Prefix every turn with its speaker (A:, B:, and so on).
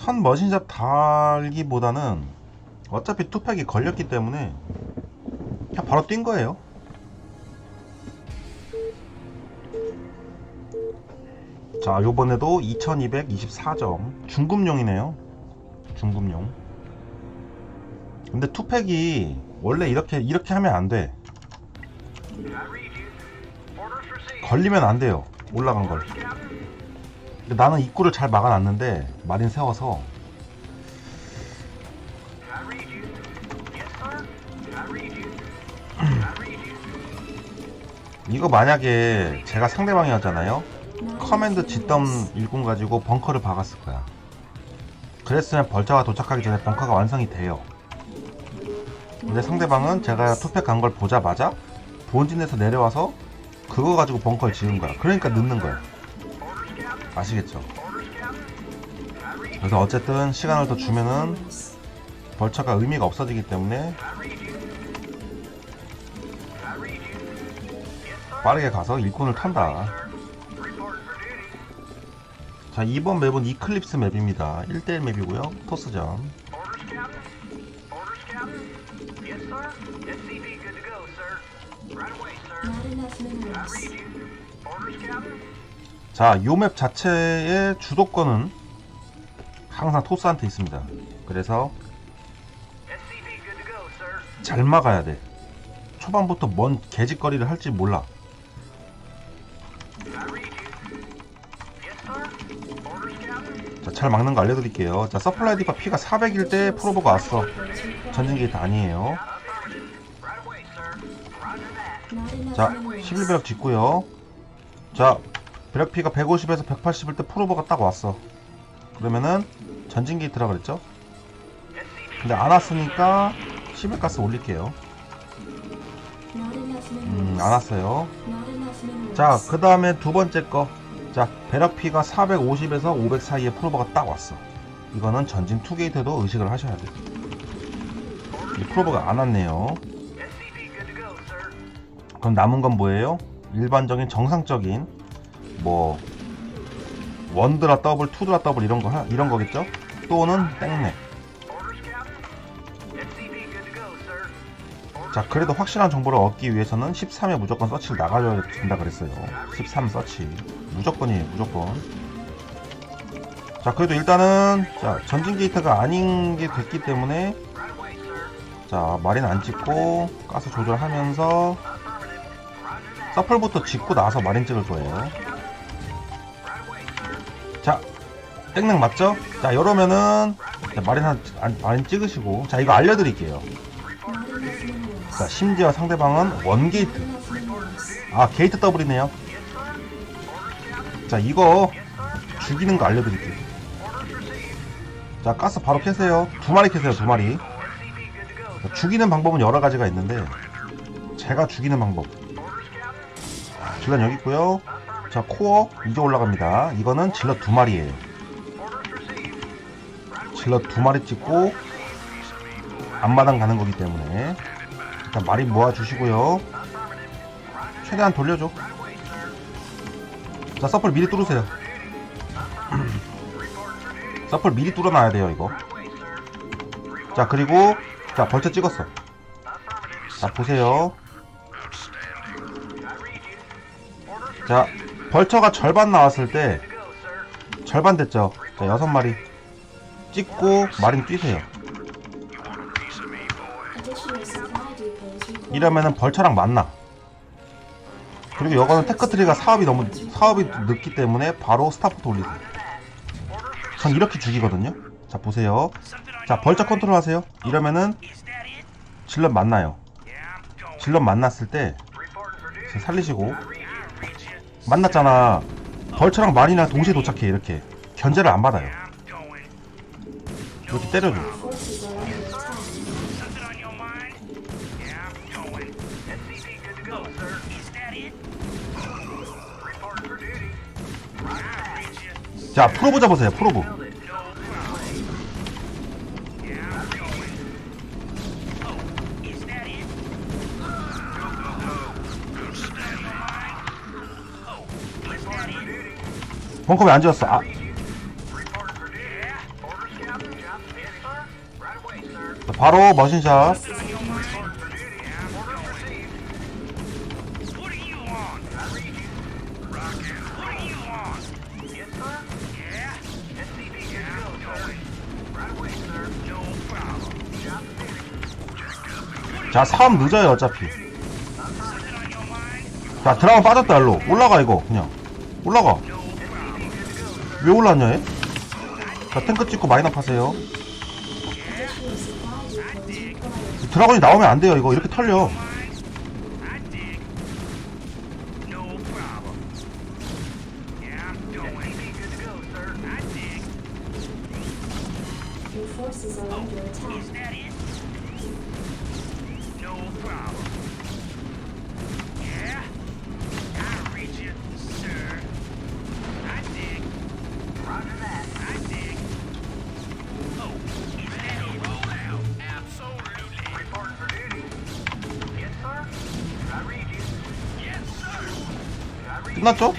A: 선 머신잡 달기보다는 어차피 투팩이 걸렸기 때문에 그냥 바로 뛴 거예요. 자, 요번에도 2224점. 중급용이네요. 중급용. 근데 투팩이 원래 이렇게 이렇게 하면 안 돼. 걸리면 안 돼요. 올라간 걸. 근데 나는 입구를 잘 막아놨는데 마린 세워서 이거 만약에 제가 상대방이었잖아요. 커맨드 지덤 일군 가지고 벙커를 박았을 거야. 그랬으면 벌처가 도착하기 전에 벙커가 완성이 돼요. 근데 상대방은 제가 투팩 간 걸 보자마자 본진에서 내려와서 그거 가지고 벙커를 지은 거야. 그러니까 늦는 거야. 아시겠죠? 그래서 어쨌든 시간을 더 주면은 벌처가 의미가 없어지기 때문에 빠르게 가서 일꾼을 탄다. 자, 이번 맵은 이클립스 맵입니다. 1대1 맵이고요. 토스전. 자, 요 맵 자체의 주도권은 항상 토스한테 있습니다. 그래서 잘 막아야 돼. 초반부터 뭔 개짓거리를 할지 몰라. 자, 잘 막는 거 알려드릴게요. 자, 서플라이 디파 피가 400일 때 프로보가 왔어. 전진 게이트 아니에요. 자, 11벼락 짓고요. 자, 벼락 피가 150에서 180일 때 프로보가 딱 왔어. 그러면은 전진 게이트라 그랬죠? 근데 안 왔으니까 11가스 올릴게요. 음, 안 왔어요. 자, 그 다음에 두 번째 거. 자, 배럭피가 450에서 500 사이에 프로버가 딱 왔어. 이거는 전진 투게이트도 의식을 하셔야 돼. 이 프로버가 안 왔네요. 그럼 남은 건 뭐예요? 일반적인 정상적인 뭐 원드라 더블, 투드라 더블 이런 거 하- 이런 거겠죠? 또는 땡넥. 자, 그래도 확실한 정보를 얻기 위해서는 13에 무조건 서치를 나가줘야 된다 그랬어요. 13 서치. 무조건이에요, 무조건. 자, 그래도 일단은, 자, 전진 게이트가 아닌 게 됐기 때문에, 자, 마린 안 찍고, 가스 조절하면서, 서플부터 짓고 나서 마린 찍을 거예요. 자, 땡땡 맞죠? 자, 이러면은, 자, 마린 한, 안- 마린 찍으시고, 자, 이거 알려드릴게요. 자, 심지어 상대방은 원게이트. 아, 게이트 더블이네요. 자, 이거 죽이는 거 알려드릴게요. 자, 가스 바로 캐세요. 두 마리 캐세요, 두 마리. 자, 죽이는 방법은 여러 가지가 있는데, 제가 죽이는 방법. 질럿 여기 있고요. 자, 코어 이제 올라갑니다. 이거는 질럿 두 마리예요. 질럿 두 마리 찍고 앞마당 가는 거기 때문에 일단 마리 모아주시고요. 최대한 돌려줘. 자, 서플 미리 뚫으세요. 서플 미리 뚫어놔야 돼요, 이거. 자, 그리고, 자, 벌써 찍었어. 자, 보세요. 자, 벌처가 절반 나왔을 때, 절반 됐죠? 자, 여섯 마리. 찍고, 마린 뛰세요. 이러면은 벌처랑 만나. 그리고 이거는 테크트리가 사업이 너무 사업이 늦기 때문에 바로 스타포트 올리세요. 전 이렇게 죽이거든요. 자 보세요. 자 벌처 컨트롤 하세요. 이러면은 질럿 만나요. 질럿 만났을 때 자, 살리시고 만났잖아. 벌처랑 마리랑 동시에 도착해 이렇게 견제를 안 받아요. 이렇게 때려줘. 자 프로브 잡으세요 프로브 벙커 왜안 지웠어 아 바로 머신샷. 자, 3 늦어요, 어차피. 자, 드라마 빠졌다, 일로. 올라가, 이거, 그냥. 올라가. 왜 올랐냐, 얘? 자, 탱크 찍고 마이너 파세요. 드라곤이 나오면 안 돼요, 이거. 이렇게 털려.
B: Are under attack.
A: 끝났죠?